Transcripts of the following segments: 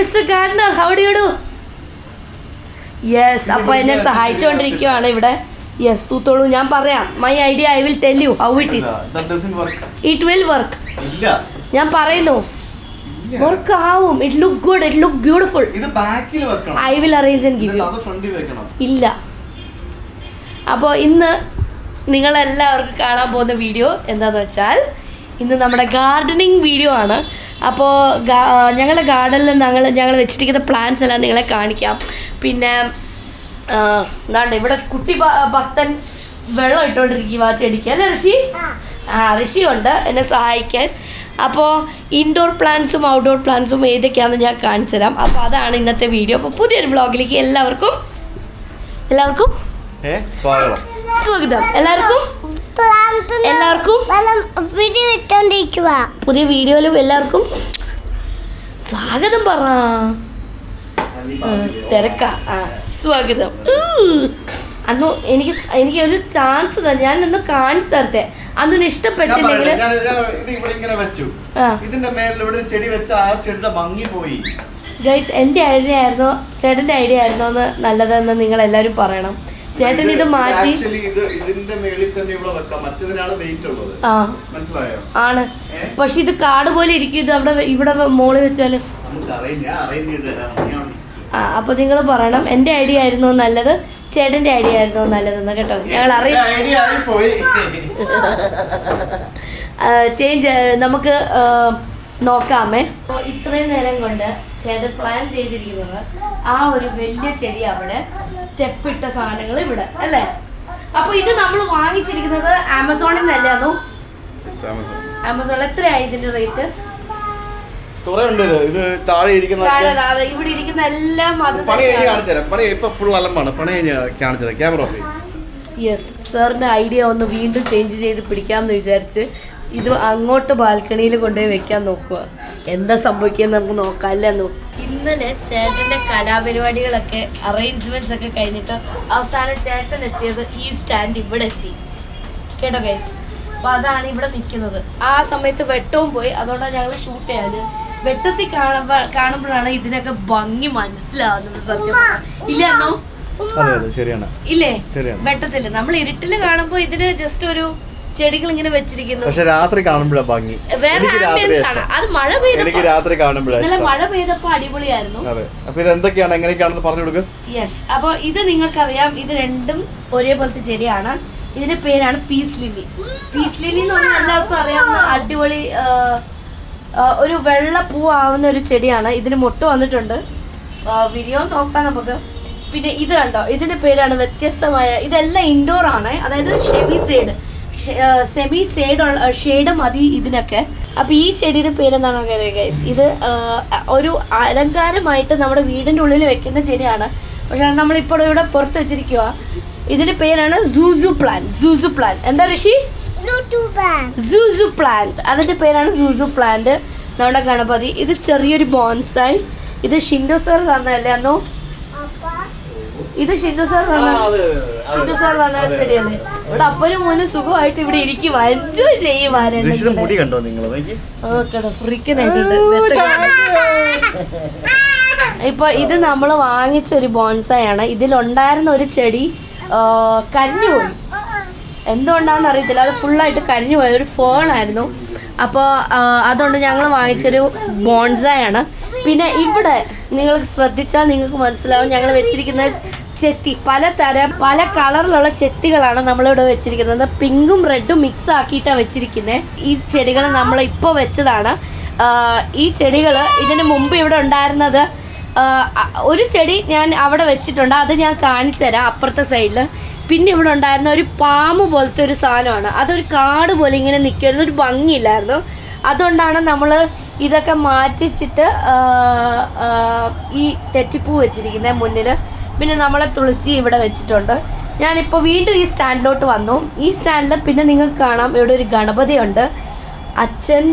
Mister gardener how do you do yes അപ്പോൾ എന്നെ സഹായിച്ചുകൊണ്ടിരിക്കുകയാണ് ഇവിടെ. യെസ് തൂത്തോളൂ ഞാൻ പറയാം. My idea I will tell you how it is. It will work ഞാൻ പറയുന്നു. വർക്ക് ആവും. It look good it look beautiful ഇത് ബാക്കിൽ വെക്കണം. I will arrange and give ഇല്ല. അപ്പോൾ ഇന്ന് നിങ്ങളെല്ലാവർക്കും കാണാൻ പോകുന്ന വീഡിയോ എന്താന്ന് വെച്ചാൽ ഇന്ന് നമ്മുടെ ഗാർഡനിങ് വീഡിയോ ആണ്. അപ്പോൾ ഞങ്ങളുടെ ഗാർഡനിൽ ഞങ്ങൾ ഞങ്ങൾ വെച്ചിരിക്കുന്ന പ്ലാന്റ്സ് എല്ലാം നിങ്ങളെ കാണിക്കാം. പിന്നെ എന്താണ്ട് ഇവിടെ കുട്ടി ഭക്തൻ വെള്ളം ഇട്ടുകൊണ്ടിരിക്കുക ആ ചെടിക്ക്. അല്ലേ ഋഷി? ആ ഋഷി ഉണ്ട് എന്നെ സഹായിക്കാൻ. അപ്പോൾ ഇൻഡോർ പ്ലാന്റ്സും ഔട്ട്ഡോർ പ്ലാന്റ്സും ഏതൊക്കെയാണെന്ന് ഞാൻ കാണിച്ചു തരാം. അപ്പോൾ അതാണ് ഇന്നത്തെ വീഡിയോ അപ്പോൾ പുതിയൊരു വ്ളോഗിലേക്ക് എല്ലാവർക്കും എല്ലാവർക്കും സ്വാഗതം. സ്വാഗതം. എല്ലാവർക്കും? എല്ലാവർക്കും? വീഡിയോ ഇട്ടോണ്ടിരിക്കുക പുതിയ വീഡിയോയിലും എല്ലാവർക്കും സ്വാഗതം പറ. തിരക്ക. സ്വാഗതം. അന്ന് എനിക്ക് എനിക്ക് ഒരു ചാൻസ് തന്നെ ഞാൻ ഇന്ന് കാണിച്ചു തരട്ടെ. അന്നു ഞാൻ ഇഷ്ടപ്പെട്ടില്ലെങ്കിൽ ഇതിന്റെ ചെടി വെച്ച ആ ചെടിയുടെ ഭംഗി പോയി. ഗൈസ് എന്റെ ഐഡിയ ആയിരുന്നോ ചേട്ടന്റെ ഐഡിയ ആയിരുന്നോ എന്ന് നല്ലതെന്ന് നിങ്ങൾ എല്ലാവരും പറയണം. ചേട്ടൻ ഇത് മാറ്റി. ആക്ച്വലി ഇത് ഇതിന്റെ മേളിൽ തന്നെ ഇവിടെ വെക്കാം മറ്റേതിനാണ് വെയിറ്റ് ഉള്ളത്. ആ. മനസ്സിലായോ? ആണ്? പക്ഷെ ഇത് കാട് പോലെ ഇരിക്കും. ഇത് അവിടെ ഇവിടെ മോളിൽ വെച്ചാൽ. ആ അപ്പോൾ നിങ്ങൾ പറയണം. എന്റെ ഐഡിയ ആയിരുന്നു നല്ലത്. ചേട്ടന്റെ ഐഡിയ ആയിരുന്നു നല്ലതെന്ന് കേട്ടോ. ഞങ്ങൾ അറിയാം ചേഞ്ച് നമുക്ക് നോക്കാമേ. ഇത്രയും നേരം കൊണ്ട് ചേട്ടൻ പ്ലാൻ ചെയ്തിരിക്കുന്നത് ആ ഒരു വലിയ ചെടി അവിടെ സ്റ്റെപ്പ് ഇട്ട സാധനങ്ങൾ ഇവിടെ അല്ലേ? അപ്പൊ ഇത് നമ്മൾ വാങ്ങിച്ചിരിക്കുന്നത് ആമസോണിൽ നിന്നല്ലാന്നു ആമസോണിൽ എത്രയായി ഇതിന്റെ റേറ്റ്? ഇത്. താഴെ ഇരിക്കുന്ന ഇവിടെ ഇരിക്കുന്ന എല്ലാം പണി കഴിഞ്ഞ് പണി ഇപ്പൊ ഫുൾ അലമ്പാണ്. പണി കഴിഞ്ഞ് ക്യാമറ യെസ് സാറിന്റെ ഐഡിയ ഒന്ന് വീണ്ടും ചേഞ്ച് ചെയ്ത് പിടിക്കാമെന്ന് വിചാരിച്ച് ഇത് അങ്ങോട്ട് ബാൽക്കണിയിൽ കൊണ്ടുപോയി വെക്കാൻ നോക്കുക എന്താ സംഭവിക്കുക നമുക്ക് നോക്കാം അല്ലേ നോ ഇന്നലെ ചേട്ടന്റെ കലാപരിപാടികളൊക്കെ അറേഞ്ച്മെന്റ്സ് ഒക്കെ കഴിഞ്ഞിട്ട് അവസാനം ചേട്ടൻ എത്തിയത് ഈ സ്റ്റാൻഡ് ഇവിടെ എത്തി. കേട്ടോ ഗൈസ് അപ്പൊ അതാണ് ഇവിടെ നിൽക്കുന്നത്. ആ സമയത്ത് വെട്ടവും പോയി. അതുകൊണ്ടാണ് ഞങ്ങൾ ഷൂട്ട് ചെയ്യാൻ വെട്ടത്തിൽ കാണുമ്പോ കാണുമ്പോഴാണ് ഇതിനൊക്കെ ഭംഗി മനസ്സിലാവുന്നത് സത്യം. ഇല്ല എന്നോ ഇല്ലേ. വെട്ടത്തിൽ. നമ്മൾ ഇരുട്ടിൽ കാണുമ്പോ ഇതിന് ജസ്റ്റ് ഒരു ചെടികൾ ഇങ്ങനെ വെച്ചിരിക്കുന്നു. പക്ഷെ രാത്രി കാണുമ്പോഴാ ഭംഗി. വേറെ ആംബിയൻസ് ആണ് അത് മഴ എനിക്ക് രാത്രി കാണുമ്പോഴാ ഇന്നലെ മഴ പെയ്തപ്പോ അടിപൊളിയായിരുന്നു. അതെ. അപ്പൊ ഇത് എന്തൊക്കെയാണ്? എങ്ങനെയൊക്കെയാണെന്ന് പറഞ്ഞു കൊടുക്കും. യെസ് അപ്പൊ ഇത് നിങ്ങൾക്കറിയാം. ഇത് രണ്ടും ഒരേപോലത്തെ ചെടിയാണ്. ഇതിന്റെ പേരാണ് പീസ് ലില്ലി. പീസ് ലില്ലി എന്ന് പറഞ്ഞാൽ എല്ലാവർക്കും അറിയാവുന്ന അടിപൊളി ഒരു വെള്ള പൂ ആവുന്ന ഒരു ചെടിയാണ്. ഇതിന് മുട്ട വന്നിട്ടുണ്ട്. വീഡിയോ നോക്കാം നമുക്ക്. പിന്നെ ഇത് കണ്ടോ? ഇതിന്റെ പേരാണ് വ്യത്യസ്തമായ ഇതെല്ലാം ഇൻഡോർ ആണ്. അതായത് semi side. Semi shade shade മതി ഇതിനൊക്കെ. അപ്പൊ ഈ ചെടിയുടെ പേരെന്താണ് ഗൈസ് ഇത് ഒരു അലങ്കാരമായിട്ട് നമ്മുടെ വീടിന്റെ ഉള്ളിൽ വെക്കുന്ന ചെടിയാണ്. പക്ഷെ നമ്മളിപ്പോൾ ഇവിടെ പുറത്ത് വെച്ചിരിക്കുക ഇതിന്റെ പേരാണ് സൂസു പ്ലാന്റ് സൂസു പ്ലാന്റ് എന്താ ഋഷി? സൂസു പ്ലാന്റ് അതിന്റെ പേരാണ് സൂസു പ്ലാന്റ് നമ്മുടെ ഗണപതി. ഇത് ചെറിയൊരു ബോൺസായി ഇത് ഷിൻഡോ സാർ തന്നല്ലേ അന്നോ? ഇത് ഷിൻഡോ സാർ പറഞ്ഞ ഷിൻഡോ സാർ തന്ന ചെടിയല്ലേ ഇവിടെ അപ്പനും മോനും സുഖമായിട്ട് ഇവിടെ ഇരിക്കും എൻജോയ് ചെയ്യുവാനും മുടി കണ്ടോ നിങ്ങൾ ഫ്രീക്കനായിട്ടുണ്ട് ഇപ്പൊ ഇത് നമ്മൾ വാങ്ങിച്ച ഒരു ബോൺസായാണ്. ഇതിലുണ്ടായിരുന്ന ഒരു ചെടി കരിഞ്ഞു പോയി. എന്തുകൊണ്ടാണെന്ന് അറിയത്തില്ല. അത് ഫുള്ളായിട്ട് കരിഞ്ഞു പോയ ഒരു ഫോണായിരുന്നു അപ്പോൾ അതുകൊണ്ട് ഞങ്ങൾ വാങ്ങിച്ചൊരു ബോൺസായാണ്. പിന്നെ ഇവിടെ നിങ്ങൾ ശ്രദ്ധിച്ചാൽ നിങ്ങൾക്ക് മനസ്സിലാവും. ഞങ്ങൾ വെച്ചിരിക്കുന്ന ചെത്തി പല തരം പല കളറിലുള്ള ചെത്തികളാണ് നമ്മളിവിടെ വെച്ചിരിക്കുന്നത്. പിങ്കും റെഡും മിക്സ് ആക്കിയിട്ടാണ് വെച്ചിരിക്കുന്നത് ഈ ചെടികൾ നമ്മൾ ഇപ്പോൾ വെച്ചതാണ്. ഈ ചെടികൾ ഇതിന് മുമ്പ് ഇവിടെ ഉണ്ടായിരുന്നത് ഒരു ചെടി ഞാൻ അവിടെ വെച്ചിട്ടുണ്ട്. അത് ഞാൻ കാണിച്ചു തരാം അപ്പുറത്തെ സൈഡിൽ പിന്നെ ഇവിടെ ഉണ്ടായിരുന്ന ഒരു പാമ്പ് പോലത്തെ ഒരു സാധനമാണ്. അതൊരു കാട് പോലെ ഇങ്ങനെ നിൽക്കുമായിരുന്നു ഒരു ഭംഗിയില്ലായിരുന്നു. അതുകൊണ്ടാണ് നമ്മൾ ഇതൊക്കെ മാറ്റിച്ചിട്ട് ഈ തെറ്റിപ്പൂ വെച്ചിരിക്കുന്നത് മുന്നിൽ പിന്നെ നമ്മളെ തുളസി ഇവിടെ വെച്ചിട്ടുണ്ട്. ഞാനിപ്പോൾ വീണ്ടും ഈ സ്റ്റാൻഡിലോട്ട് വന്നു. ഈ സ്റ്റാൻഡിൽ പിന്നെ നിങ്ങൾക്ക് കാണാം ഇവിടെ ഒരു ഗണപതിയുണ്ട്. അച്ഛൻ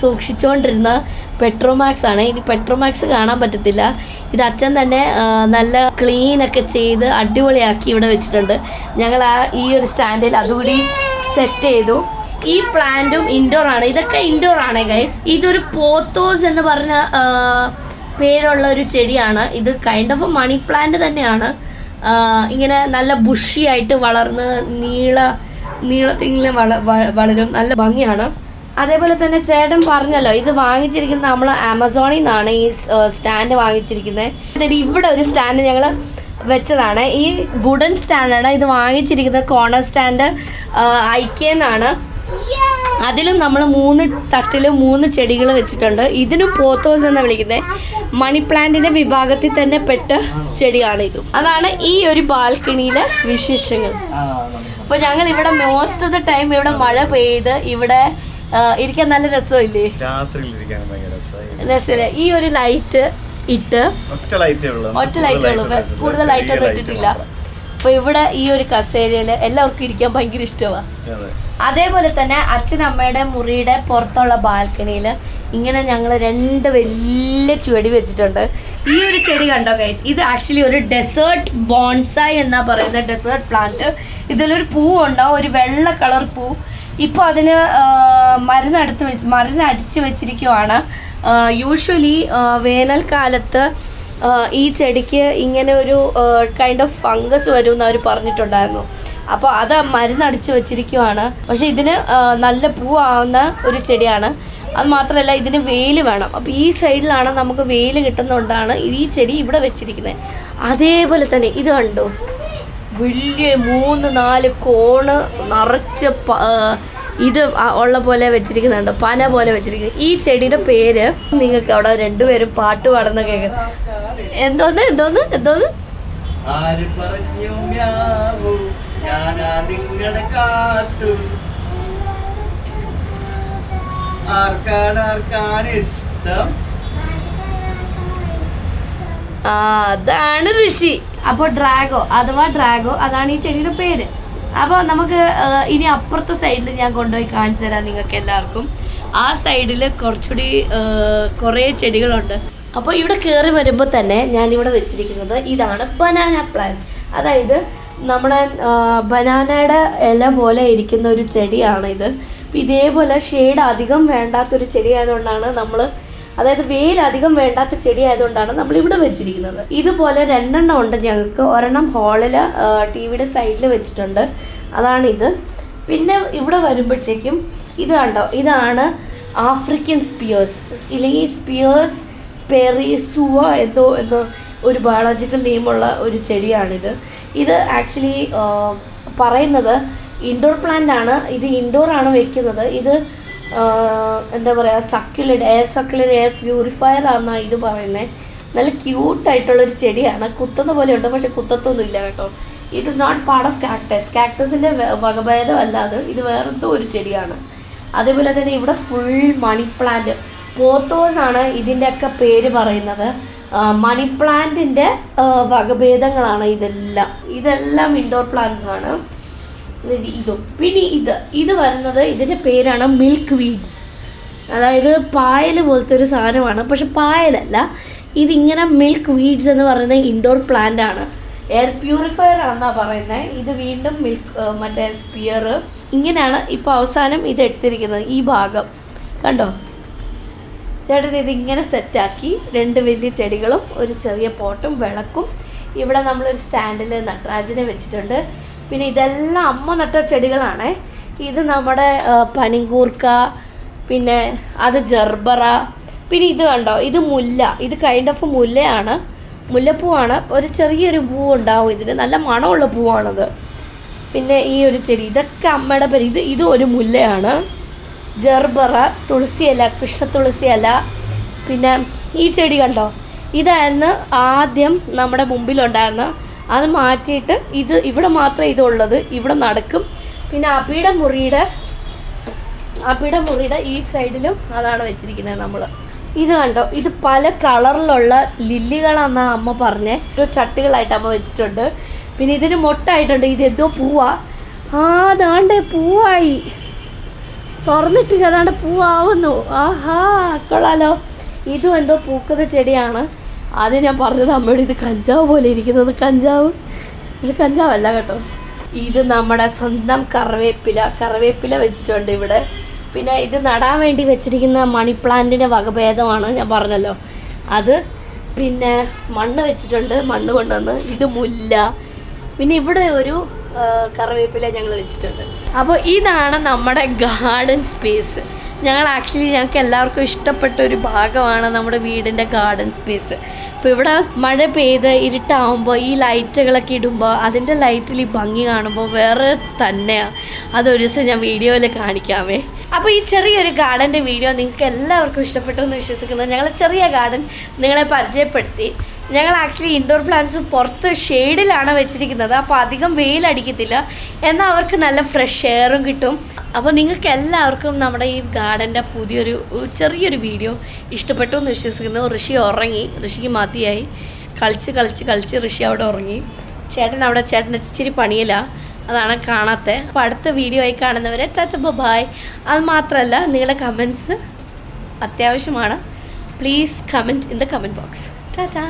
സൂക്ഷിച്ചുകൊണ്ടിരുന്ന പെട്രോമാക്സ് ആണ്. ഇനി പെട്രോമാക്സ് കാണാൻ പറ്റത്തില്ല. ഇത് അച്ഛൻ തന്നെ നല്ല ക്ലീൻ ഒക്കെ ചെയ്ത് അടിപൊളിയാക്കി ഇവിടെ വെച്ചിട്ടുണ്ട്. ഞങ്ങൾ ആ ഈ ഒരു സ്റ്റാൻഡിൽ അതുകൂടി സെറ്റ് ചെയ്തു. ഈ പ്ലാന്റും ഇൻഡോർ ആണ്. ഇതൊക്കെ ഇൻഡോർ ആണ് ഗൈസ് ഇതൊരു പോത്തോസ് എന്ന് പറഞ്ഞ പേരുള്ള ഒരു ചെടിയാണ്. ഇത് കൈൻഡ് ഓഫ് മണി പ്ലാന്റ് തന്നെയാണ്. ഇങ്ങനെ നല്ല ബുഷിയായിട്ട് വളർന്ന് നീള നീളത്തിങ്ങനെ വള വളരും. നല്ല ഭംഗിയാണ്. അതേപോലെ തന്നെ ചേട്ടൻ പറഞ്ഞല്ലോ ഇത് വാങ്ങിച്ചിരിക്കുന്നത് നമ്മൾ ആമസോണിൽ നിന്നാണ് ഈ സ്റ്റാൻഡ് വാങ്ങിച്ചിരിക്കുന്നത്. ഇവിടെ ഒരു സ്റ്റാൻഡ് ഞങ്ങൾ വെച്ചതാണ്. ഈ വുഡൻ സ്റ്റാൻഡാണ് ഇത് വാങ്ങിച്ചിരിക്കുന്നത്. കോർണർ സ്റ്റാൻഡ് ഐക്യെന്നാണ് അതിലും നമ്മൾ മൂന്ന് തട്ടിൽ മൂന്ന് ചെടികൾ വെച്ചിട്ടുണ്ട്. ഇതിനും പോത്തോസ് എന്ന് വിളിക്കുന്നത് മണി പ്ലാന്റിന്റെ വിഭാഗത്തിൽ തന്നെ പെട്ട ചെടിയാണ് ഇത്. അതാണ് ഈ ഒരു ബാൽക്കണിയിലെ വിശേഷങ്ങൾ. അപ്പൊ ഞങ്ങൾ ഇവിടെ മോസ്റ്റ് ഓഫ് ദ ടൈം ഇവിടെ മഴ പെയ്ത് ഇവിടെ ഇരിക്കാൻ നല്ല രസമില്ലേ? രസമില്ല? ഈ ഒരു ലൈറ്റ് ഇട്ട് ഒറ്റ ലൈറ്റേ ഉള്ളൂ. ഒറ്റ ലൈറ്റേ ഉള്ളൂ. കൂടുതൽ ലൈറ്റ് ഒന്നും ഇട്ടിട്ടില്ല. അപ്പൊ ഇവിടെ ഈ ഒരു കസേരയിൽ എല്ലാവർക്കും ഇരിക്കാൻ ഭയങ്കര ഇഷ്ടമാണ് അതേപോലെ തന്നെ അച്ഛനമ്മയുടെ മുറിയുടെ പുറത്തുള്ള ബാൽക്കണിയിൽ ഇങ്ങനെ ഞങ്ങൾ രണ്ട് വലിയ ചെടി വെച്ചിട്ടുണ്ട്. ഈ ഒരു ചെടി കണ്ടോ ഗൈസ് ഇത് ആക്ച്വലി ഒരു ഡെസേർട്ട് ബോൺസായി എന്നാ പറയുന്ന ഡെസേർട്ട് പ്ലാന്റ് ഇതിലൊരു പൂ ഉണ്ടാവും ഒരു വെള്ള കളർ പൂ. ഇപ്പോൾ അതിന് മരുന്നടുത്ത് വെച്ച് മരുന്ന് അടിച്ച് വെച്ചിരിക്കുവാണ് യൂഷ്വലി വേനൽക്കാലത്ത് ഈ ചെടിക്ക് ഇങ്ങനെ ഒരു കൈൻഡ് ഓഫ് ഫംഗസ് വരും എന്ന് അവർ പറഞ്ഞിട്ടുണ്ടായിരുന്നു. അപ്പോൾ അത് മരുന്നടിച്ച് വെച്ചിരിക്കുവാണ്. പക്ഷെ ഇതിന് നല്ല പൂവാവുന്ന ഒരു ചെടിയാണ്. അത് മാത്രമല്ല ഇതിന് വെയിൽ വേണം. അപ്പോൾ ഈ സൈഡിലാണ് നമുക്ക് വെയിൽ കിട്ടുന്നതുകൊണ്ടാണ് ഈ ചെടി ഇവിടെ വെച്ചിരിക്കുന്നത്. അതേപോലെ തന്നെ ഇത് കണ്ടോ? വലിയ മൂന്ന് നാല് കോണ് നിറച്ച് ഇത് ഉള്ള പോലെ വെച്ചിരിക്കുന്നുണ്ട്. പന പോലെ വെച്ചിരിക്കുന്നത് ഈ ചെടിയുടെ പേര് നിങ്ങൾക്ക് അവിടെ രണ്ടുപേരും പാട്ട് പാടുന്ന കേൾക്കാം. എന്തോന്ന്? എന്തോന്ന്? എന്തോന്ന്? ആര് പറഞ്ഞു ഞാനാ നിങ്ങളെ കാത്തു. ആർക്കാണ് ഇഷ്ടം? അതാണ് ഋഷി. അപ്പോൾ ഡ്രാഗോ അഥവാ ഡ്രാഗോ അതാണ് ഈ ചെടിയുടെ പേര്. അപ്പോൾ നമുക്ക് ഇനി അപ്പുറത്തെ സൈഡിൽ ഞാൻ കൊണ്ടുപോയി കാണിച്ചു തരാം നിങ്ങൾക്ക് എല്ലാവർക്കും. ആ സൈഡിൽ കുറച്ചുകൂടി കുറെ കുറേ ചെടികളുണ്ട്. അപ്പോൾ ഇവിടെ കയറി വരുമ്പോൾ തന്നെ ഞാൻ ഇവിടെ വെച്ചിരിക്കുന്നത് ഇതാണ് ബനാന പ്ലാന്റ് അതായത് നമ്മുടെ ബനാനയുടെ ഇല പോലെ ഇരിക്കുന്ന ഒരു ചെടിയാണ് ഇത് ഇതേപോലെ ഷെയ്ഡ് അധികം വേണ്ടാത്തൊരു ചെടി ആയതുകൊണ്ടാണ് നമ്മൾ അതായത് വെയിൽ അധികം വേണ്ടാത്ത ചെടി ആയതുകൊണ്ടാണ് നമ്മൾ ഇവിടെ വെച്ചിരിക്കുന്നത്. ഇതുപോലെ രണ്ടെണ്ണം ഉണ്ട് ഞങ്ങൾക്ക്. ഒരെണ്ണം ഹാളിൽ ടി വിയുടെ സൈഡിൽ വെച്ചിട്ടുണ്ട്. അതാണ് ഇത് പിന്നെ ഇവിടെ വരുമ്പോഴത്തേക്കും ഇത് കണ്ടോ? ഇതാണ് ആഫ്രിക്കൻ സ്പിയേഴ്സ് ഇല്ലെങ്കിൽ സ്പിയേഴ്സ് സ്പെറി സുവ എന്തോ എന്തോ. ഒരു ബയോളജിക്കൽ നെയിമുള്ള ഒരു ചെടിയാണിത്. ഇത് ആക്ച്വലി പറയുന്നത് ഇൻഡോർ പ്ലാന്റ് ആണ്. ഇത് ഇൻഡോർ ആണ് വെക്കുന്നത്. ഇത് എന്താ പറയുക succulent air succulent air purifier ആണെന്നാണ് ഇത് പറയുന്നത് നല്ല ക്യൂട്ടായിട്ടുള്ളൊരു ചെടിയാണ്. കുത്തുന്ന പോലെ ഉണ്ട് പക്ഷെ കുത്തത്തൊന്നും ഇല്ല കേട്ടോ. It is not part of cactus കാക്ടസിന്റെ വകഭേദമല്ല അത്. ഇത് വേറെന്തോ ഒരു ചെടിയാണ്. അതേപോലെ തന്നെ ഇവിടെ ഫുൾ മണി പ്ലാന്റ് പോത്തോസ് ആണ് ഇതിന്റെയൊക്കെ പേര് പറയുന്നത്. മണി പ്ലാന്റിന്റെ വകഭേദങ്ങളാണ് ഇതെല്ലാം. ഇതെല്ലാം ഇൻഡോർ പ്ലാന്റ്സ് ആണ്. ഇത് പിന്നെ ഇത് ഇത് വരുന്നത് ഇതിന്റെ പേരാണ് മിൽക്ക് വീഡ്സ് അതായത് പായൽ പോലത്തെ ഒരു സാധനമാണ്. പക്ഷെ പായലല്ല. ഇതിങ്ങനെ മിൽക്ക് വീഡ്സ് എന്ന് പറയുന്ന ഇൻഡോർ പ്ലാന്റ് ആണ്. എയർ പ്യൂരിഫയർ ആണെന്നാണ് പറയുന്നത് ഇത് വീണ്ടും മിൽക്ക് മറ്റേ സ്പിയർ ഇങ്ങനെയാണ് ഇപ്പോൾ അവസാനം ഇത് എടുത്തിരിക്കുന്നത്. ഈ ഭാഗം. കണ്ടോ? ചേട്ടൻ ഇതിങ്ങനെ സെറ്റാക്കി രണ്ട് വലിയ ചെടികളും ഒരു ചെറിയ പോട്ടും വിളക്കും. ഇവിടെ നമ്മളൊരു സ്റ്റാൻഡിൽ നട്രാജിനെ വെച്ചിട്ടുണ്ട്. പിന്നെ ഇതെല്ലാം അമ്മ നട്ട ചെടികളാണ്. ഇത് നമ്മുടെ പനിങ്കൂർക്ക പിന്നെ അത് ജർബറ. പിന്നെ ഇത് കണ്ടോ? ഇത് മുല്ല. ഇത് കൈൻഡ് ഓഫ് മുല്ലയാണ്. മുല്ലപ്പൂവാണ്. ഒരു ചെറിയൊരു പൂ ഉണ്ടാവും ഇതിന്. നല്ല മണമുള്ള പൂവാണത്. പിന്നെ ഈ ഒരു ചെടി. ഇതൊക്കെ അമ്മയുടെ പേര്. ഇത് ഇതും ഒരു മുല്ലയാണ്. ജർബറ തുളസിയില കൃഷ്ണ തുളസിയില. പിന്നെ ഈ ചെടി കണ്ടോ? ഇതായിരുന്നു ആദ്യം നമ്മുടെ മുമ്പിലുണ്ടായിരുന്ന. അത് മാറ്റിയിട്ട് ഇത് ഇവിടെ മാത്രമേ ഇതുള്ളത് ഇവിടെ നടക്കും. പിന്നെ അബിയുടെ മുറിയുടെ അബിയുടെ മുറിയുടെ ഈ സൈഡിലും അതാണ് വെച്ചിരിക്കുന്നത് നമ്മൾ ഇത് കണ്ടോ? ഇത് പല കളറിലുള്ള ലില്ലികളാണെന്നാണ് അമ്മ പറഞ്ഞേ. ഒരു ചട്ടികളായിട്ട് അമ്മ വെച്ചിട്ടുണ്ട്. പിന്നെ ഇതിന് മൊട്ടായിട്ടുണ്ട്. ഇത് എന്തോ പൂവാ. ആ ദാണ്ടേ പൂവായി. തുറന്നിട്ടില്ല. അതാണ്ട് പൂവാവുന്നു. ആഹാ കൊള്ളാലോ ഇതും എന്തോ പൂക്കുന്ന ചെടിയാണ്. ആദ്യം ഞാൻ പറഞ്ഞത് അമ്മയോട് ഇത് കഞ്ചാവ് പോലെ ഇരിക്കുന്നത്. കഞ്ചാവ്. പക്ഷെ കഞ്ചാവല്ല കേട്ടോ. ഇത് നമ്മുടെ സ്വന്തം കറിവേപ്പില. കറിവേപ്പില വെച്ചിട്ടുണ്ട് ഇവിടെ. പിന്നെ ഇത് നടാൻ വേണ്ടി വെച്ചിരിക്കുന്ന മണി പ്ലാന്റിന്റെ വകഭേദമാണ് ഞാൻ പറഞ്ഞല്ലോ. അത് പിന്നെ മണ്ണ് വെച്ചിട്ടുണ്ട്. മണ്ണ് കൊണ്ടുവന്ന് ഇത് മുല്ല. പിന്നെ ഇവിടെ ഒരു കറിവേപ്പില ഞങ്ങൾ വെച്ചിട്ടുണ്ട്. അപ്പോൾ ഇതാണ് നമ്മുടെ ഗാർഡൻ സ്പേസ് ഞങ്ങൾ ആക്ച്വലി ഞങ്ങൾക്ക് എല്ലാവർക്കും ഇഷ്ടപ്പെട്ട ഒരു ഭാഗമാണ് നമ്മുടെ വീടിന്റെ ഗാർഡൻ സ്പേസ് അപ്പോൾ ഇവിടെ മഴ പെയ്ത് ഇരുട്ടാവുമ്പോൾ ഈ ലൈറ്റുകളൊക്കെ ഇടുമ്പോൾ അതിന്റെ ലൈറ്റിൽ ഈ ഭംഗി കാണുമ്പോൾ വേറെ തന്നെയാണ് അതൊരു ദിവസം ഞാൻ വീഡിയോയിൽ കാണിക്കാമേ. അപ്പോൾ ഈ ചെറിയൊരു ഗാർഡന്റെ വീഡിയോ നിങ്ങൾക്ക് എല്ലാവർക്കും ഇഷ്ടപ്പെട്ടു എന്ന് വിശ്വസിക്കുന്നത് ഞങ്ങൾ ചെറിയ ഗാർഡൻ നിങ്ങളെ പരിചയപ്പെടുത്തി. ഞങ്ങൾ ആക്ച്വലി ഇൻഡോർ പ്ലാന്റ്സ് പുറത്ത് ഷെയ്ഡിലാണ് വെച്ചിരിക്കുന്നത്. അപ്പോൾ അധികം വെയിലടിക്കത്തില്ല. എന്നാൽ അവർക്ക് നല്ല ഫ്രഷ് എയറും കിട്ടും. അപ്പോൾ നിങ്ങൾക്ക് എല്ലാവർക്കും നമ്മുടെ ഈ ഗാർഡന്റെ പുതിയൊരു ചെറിയൊരു വീഡിയോ ഇഷ്ടപ്പെട്ടു എന്ന് വിശ്വസിക്കുന്നു. ഋഷി ഉറങ്ങി. ഋഷിക്ക് മതിയായി. കളിച്ച് കളിച്ച് കളിച്ച് ഋഷി അവിടെ ഉറങ്ങി. ചേട്ടൻ അവിടെ ചേട്ടൻ ഇച്ചിരി പണിയില്ല അതാണ് കാണാത്തത് അപ്പോൾ അടുത്ത വീഡിയോ ആയി കാണുന്നവരെ ടാറ്റ ബായ് അത് മാത്രമല്ല നിങ്ങളുടെ കമൻസ് അത്യാവശ്യമാണ്. Please comment in the comment box tata